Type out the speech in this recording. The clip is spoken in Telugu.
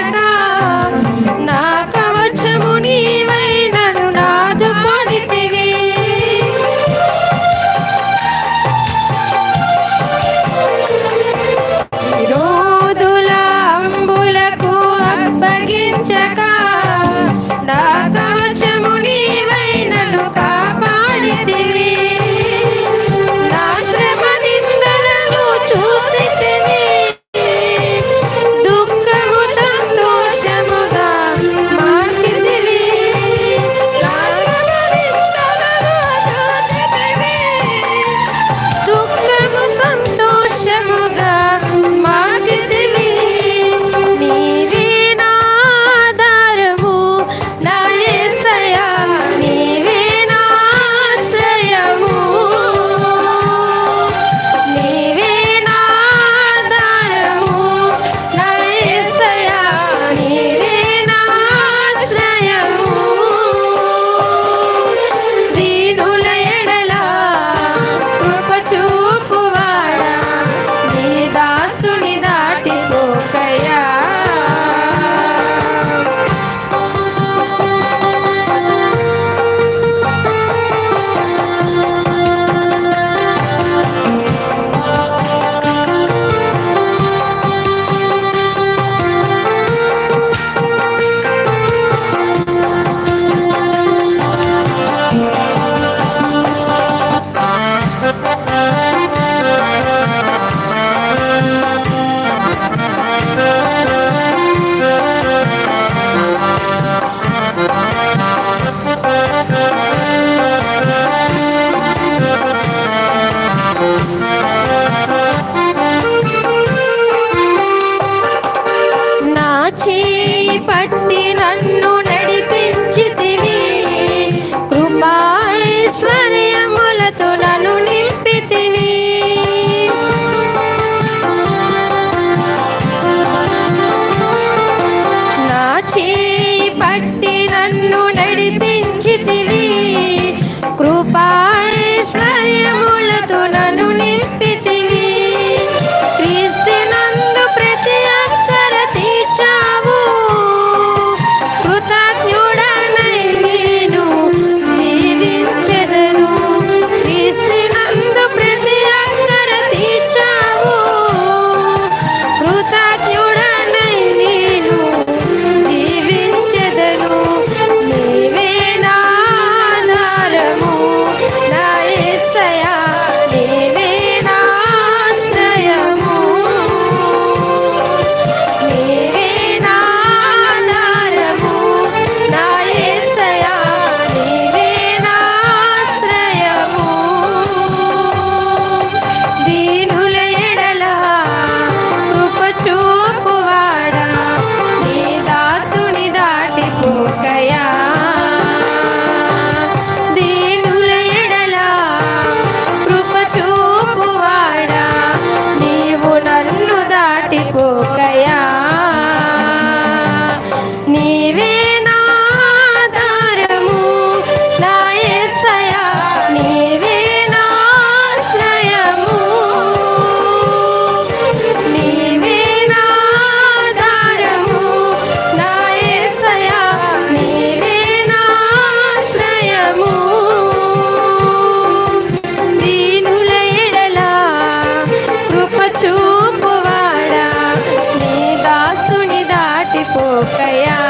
Bye. తోటి నన్ను నడిపించితివి. కృపా ఐశ్వర్యములతో నన్ను నింపితివి. నా చేయి నన్ను నడిపించితివి. కృపా ఐశ్వర్యములతో నన్ను for Kaya.